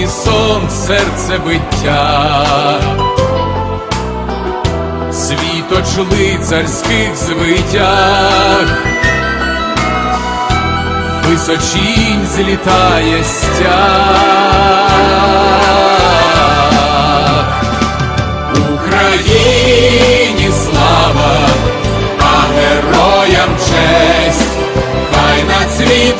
унісон серцебиття, світоч лицарських звитях, височінь злітає стяг Україні слава, а героям честь, хай на цвіт.